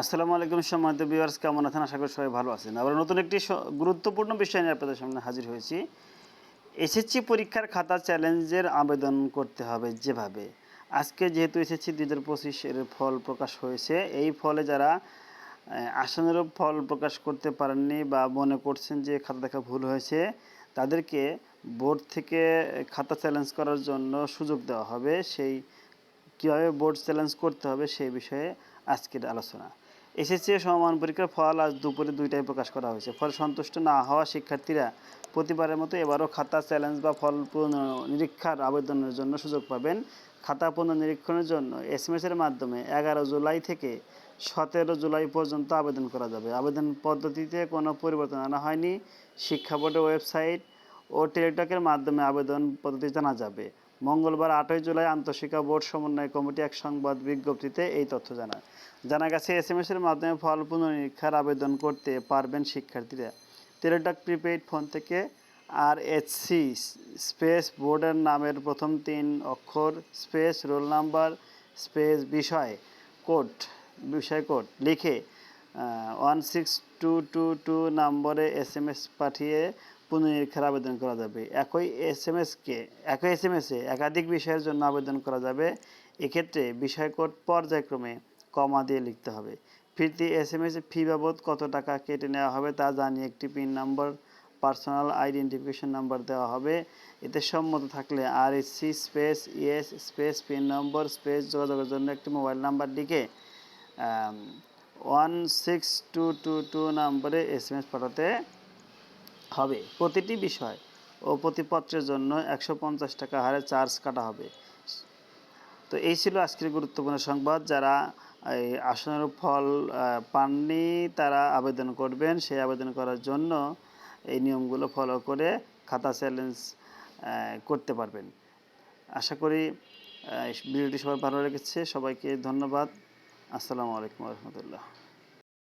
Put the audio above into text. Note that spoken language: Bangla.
আসসালামু আলাইকুম সম্মানিত ভিউয়ার্স কেমন আছেন? আশা করি সবাই ভালো আছেন। আবার নতুন একটি গুরুত্বপূর্ণ বিষয় নিয়ে আপনাদের সামনে হাজির হয়েছি। এসএসসি পরীক্ষার খাতা চ্যালেঞ্জের আবেদন করতে হবে যেভাবে। আজকে যেহেতু এসএসসি দুই হাজার পঁচিশের ফল প্রকাশ হয়েছে, এই ফলে যারা আশানুরূপ ফল প্রকাশ করতে পারেননি বা মনে করছেন যে খাতা দেখা ভুল হয়েছে, তাদেরকে বোর্ড থেকে খাতা চ্যালেঞ্জ করার জন্য সুযোগ দেওয়া হবে। সেই কীভাবে বোর্ড চ্যালেঞ্জ করতে হবে সেই বিষয়ে আজকের আলোচনা। এসএসসি সমমান পরীক্ষার ফল আজ দুপুরে দুইটায় প্রকাশ করা হয়েছে। ফলে সন্তুষ্ট না হওয়া শিক্ষার্থীরা প্রতিবারের মতো এবারও খাতা, চ্যালেঞ্জ বা ফল পুনর্নিরীক্ষার আবেদনের জন্য সুযোগ পাবেন। খাতা পুনর্নিরীক্ষণের জন্য এসএমএস এর মাধ্যমে এগারো জুলাই থেকে সতেরো জুলাই পর্যন্ত আবেদন করা যাবে। আবেদন পদ্ধতিতে কোনো পরিবর্তন আনা হয়নি। শিক্ষা বোর্ডের ওয়েবসাইট ও টেলিটকের মাধ্যমে আবেদন পদ্ধতি জানা যাবে। মঙ্গলবার আটই জুলাই আন্তঃশিক্ষা বোর্ড সমন্বয় কমিটি এক সংবাদ বিজ্ঞপ্তিতে এই তথ্য জানায়। জানা গেছে এস এম এর মাধ্যমে ফল পুনরীক্ষার আবেদন করতে পারবেন শিক্ষার্থীরা। টেলিটক প্রিপেইড ফোন থেকে আর এইচ সি স্পেস বোর্ডের নামের প্রথম তিন অক্ষর, স্পেস, রোল নাম্বার, স্পেস, বিষয়, কোড বিষয় কোড লিখে one six two two two নম্বরে এস এম এস পাঠিয়ে পুনরীক্ষার আবেদন করা যাবে। একই এস এম এসকে একই এস এম এসে একাধিক বিষয়ের জন্য আবেদন করা যাবে। এক্ষেত্রে বিষয় কোড পর্যায়ক্রমে কমা দিয়ে লিখতে হবে। ফিরতি এস এম এস ফি বাবদ কত টাকা কেটে নেওয়া হবে তা জানিয়ে একটি PIN number personal identification number দেওয়া হবে। এতে সম্মত থাকলে R S C space ES space PIN number space যোগাযোগের জন্য একটি মোবাইল নাম্বার লিখে one six two two two নম্বরে এস এম এস পাঠাতে হবে। প্রতিটি বিষয় ও প্রতিপত্রের জন্য একশো পঞ্চাশ টাকা হারে চার্জ কাটা হবে। তো এই ছিল আজকের গুরুত্বপূর্ণ সংবাদ। যারা এই আসনের ফল পাননি তারা আবেদন করবেন। সেই আবেদন করার জন্য এই নিয়মগুলো ফলো করে খাতা চ্যালেঞ্জ করতে পারবেন। আশা করি ভিডিওটি সবাই ভালো লেগেছে। সবাইকে ধন্যবাদ। আসসালামু আলাইকুম রহমতুল্লাহ।